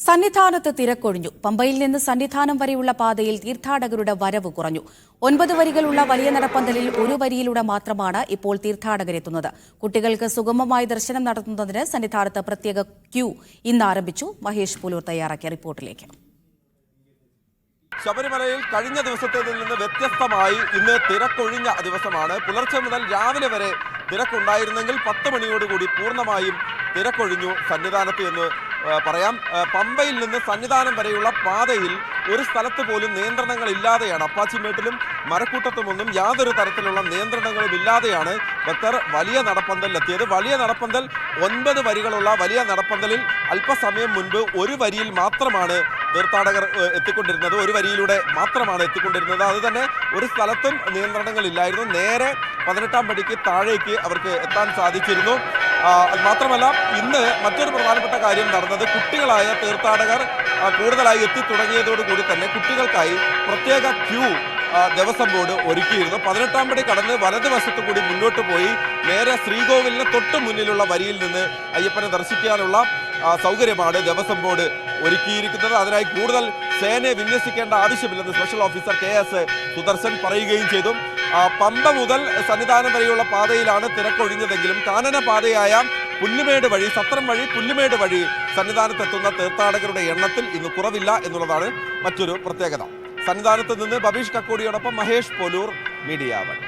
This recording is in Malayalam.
സന്നിധാനത്ത് തിരക്കൊഴിഞ്ഞു. പമ്പയിൽ നിന്ന് സന്നിധാനം വരെയുള്ള പാതയിൽ തീർത്ഥാടകരുടെ വരവ് കുറഞ്ഞു. ഒൻപത് വരികളുള്ള വലിയ നടപ്പന്തലിൽ ഒരു വരിയിലൂടെ മാത്രമാണ് ഇപ്പോൾ തീർത്ഥാടകരെത്തുന്നത്. കുട്ടികൾക്ക് സുഗമമായി ദർശനം നടത്തുന്നതിന് സന്നിധാനത്ത് പ്രത്യേക ക്യൂ ഇന്ന് ആരംഭിച്ചു. മഹേഷ് പുലൂർ തയ്യാറാക്കിയ റിപ്പോർട്ടിലേക്ക്. ശബരിമലയിൽ കഴിഞ്ഞ ദിവസത്തേതിൽ നിന്ന് വ്യത്യസ്തമായി ഇന്ന് തിരക്കൊഴിഞ്ഞ ദിവസമാണ്. പുലർച്ചെ മുതൽ രാവിലെ വരെ തിരക്കുണ്ടായിരുന്നെങ്കിൽ പത്ത് മണിയോടുകൂടി പൂർണമായും തിരക്കൊഴിഞ്ഞു സന്നിധാനത്ത് എന്ന് പറയാം. പമ്പയിൽ നിന്ന് സന്നിധാനം വരെയുള്ള പാതയിൽ ഒരു സ്ഥലത്ത് പോലും നിയന്ത്രണങ്ങൾ ഇല്ലാതെയാണ് അപ്പാച്ചിമേട്ടിലും മരക്കൂട്ടത്തുമൊന്നും യാതൊരു തരത്തിലുള്ള നിയന്ത്രണങ്ങളും ഇല്ലാതെയാണ് ഭക്തർ വലിയ നടപ്പന്തലിലെത്തിയത് വലിയ നടപ്പന്തൽ ഒൻപത് വരികളുള്ള വലിയ നടപ്പന്തലിൽ അല്പസമയം മുൻപ് ഒരു വരിയിൽ മാത്രമാണ് തീർത്ഥാടകർ എത്തിക്കൊണ്ടിരുന്നത്. ഒരു വരിയിലൂടെ മാത്രമാണ് എത്തിക്കൊണ്ടിരുന്നത്. അത് തന്നെ ഒരു സ്ഥലത്തും നിയന്ത്രണങ്ങളില്ലായിരുന്നു. നേരെ പതിനെട്ടാം പടിക്ക് താഴേക്ക് അവർക്ക് എത്താൻ സാധിച്ചിരുന്നു. മാത്രമല്ല ഇന്ന് മറ്റൊരു പ്രധാനപ്പെട്ട കാര്യം നടന്നത് കുട്ടികളായ തീർത്ഥാടകർ കൂടുതലായി എത്തി തുടങ്ങിയതോടുകൂടി തന്നെ കുട്ടികൾക്കായി പ്രത്യേക ക്യൂ ദേവസ്വം ബോർഡ് ഒരുക്കിയിരുന്നു. പതിനെട്ടാം പടി കടന്ന് വലതുവശത്തു കൂടി മുന്നോട്ട് പോയി. നേരെ ശ്രീകോവിലിന് തൊട്ട് മുന്നിലുള്ള വരിയിൽ നിന്ന് അയ്യപ്പനെ ദർശിക്കാനുള്ള സൗകര്യമാണ് ദേവസ്വം ബോർഡ് ഒരുക്കിയിരിക്കുന്നത്. അതിനായി കൂടുതൽ സേനയെ വിന്യസിക്കേണ്ട ആവശ്യമില്ലെന്ന് special officer K S Sudarshan പറയുകയും ചെയ്തു. പമ്പ മുതൽ സന്നിധാനം വരെയുള്ള പാതയിലാണ് തിരക്കൊഴിഞ്ഞതെങ്കിലും കാനന പാതയായ പുല്ലുമേട് വഴി സത്രം വഴി പുല്ലുമേട് വഴി സന്നിധാനത്തെത്തുന്ന തീർത്ഥാടകരുടെ എണ്ണത്തിൽ ഇന്ന് കുറവില്ല എന്നുള്ളതാണ് മറ്റൊരു പ്രത്യേകത. സന്നിധാനത്ത് നിന്ന് ബബീഷ് കക്കോടിയോടൊപ്പം മഹേഷ് പോലൂർ മീഡിയ വൺ